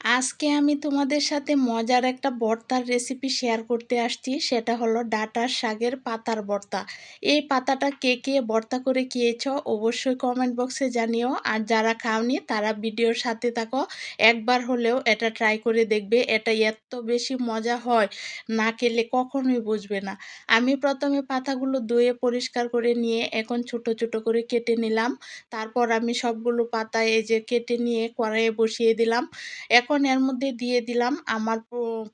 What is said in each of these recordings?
আজকে আমি তোমাদের সাথে মজার একটা ভর্তার রেসিপি শেয়ার করতে আসছি। সেটা হলো ডাঁটার শাকের পাতার ভর্তা এই পাতাটা কে কে ভর্তা করে খেয়েছ অবশ্যই কমেন্ট বক্সে জানিও। আর যারা খাওনি, তারা ভিডিওর সাথে থাকো। একবার হলেও এটা ট্রাই করে দেখবে, এটা এত বেশি মজা হয়। না খেলে কখনোই বুঝবে না। আমি প্রথমে পাতাগুলো ধুয়ে পরিষ্কার করে নিয়ে এখন ছোট ছোট করে কেটে নিলাম। তারপর আমি সবগুলো পাতা এই যে কেটে নিয়ে কড়াইয়ে বসিয়ে দিলাম। এখন এর মধ্যে দিয়ে দিলাম আমার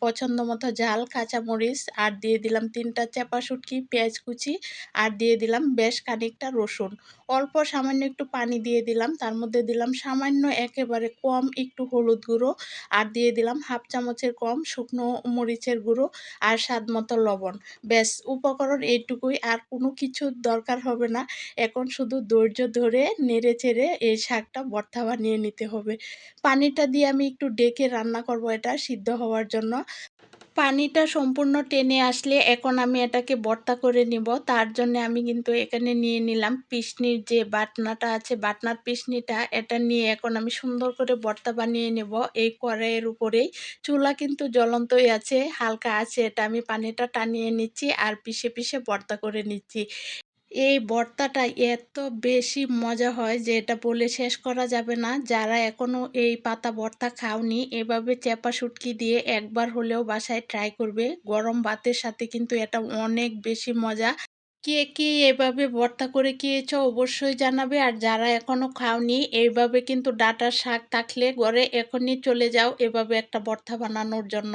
পছন্দ মতো ঝাল, কাঁচামরিচ, আর দিয়ে দিলাম তিনটা চাপা শুটকি পেঁয়াজ কুচি, আর দিয়ে দিলাম বেশ খানিকটা রসুন। অল্প সামান্য একটু পানি দিয়ে দিলাম। তার মধ্যে দিলাম সামান্য একেবারে কম একটু হলুদ গুঁড়ো আর দিয়ে দিলাম হাফ চামচের কম শুকনো মরিচের গুঁড়ো আর স্বাদ মতো লবণ। ব্যাস, উপকরণ এইটুকুই। আর কোনো কিছু দরকার হবে না। এখন শুধু ধৈর্য ধরে নেড়ে চেড়ে এই শাকটা ভর্তা বানিয়ে নিতে হবে। পানিটা দিয়ে আমি একটু ডেকে রান্না করব এটা সিদ্ধ হওয়ার জন্য। পানিটা সম্পূর্ণ টেনে আসলে এখন আমি এটাকে বর্তা করে নিব। তার জন্য আমি কিন্তু এখানে নিয়ে নিলাম পিসনির যে বাটনাটা আছে, বাটনার পিসনিটা, এটা নিয়ে এখন আমি সুন্দর করে বর্তা বানিয়ে নেব এই কড়াইয়ের উপরেই। চুলা কিন্তু জ্বলন্তই আছে, হালকা আছে, এটা আমি পানিটা টানিয়ে নিচ্ছি আর পিষে পিষে বর্তা করে নিচ্ছি। এই ভর্তাটা এত বেশি মজা হয় যে এটা বলে শেষ করা যাবে না। যারা এখনও এই পাতা ভর্তা খাওনি, এভাবে চেপা শুটকি দিয়ে একবার হলেও বাসায় ট্রাই করবে। গরম ভাতের সাথে কিন্তু এটা অনেক বেশি মজা। কে কে এভাবে ভর্তা করে খেয়েছ অবশ্যই জানাবে। আর যারা এখনও খাওনি, এইভাবে কিন্তু ডাটার শাক থাকলে ঘরে এখনই চলে যাও এভাবে একটা ভর্তা বানানোর জন্য।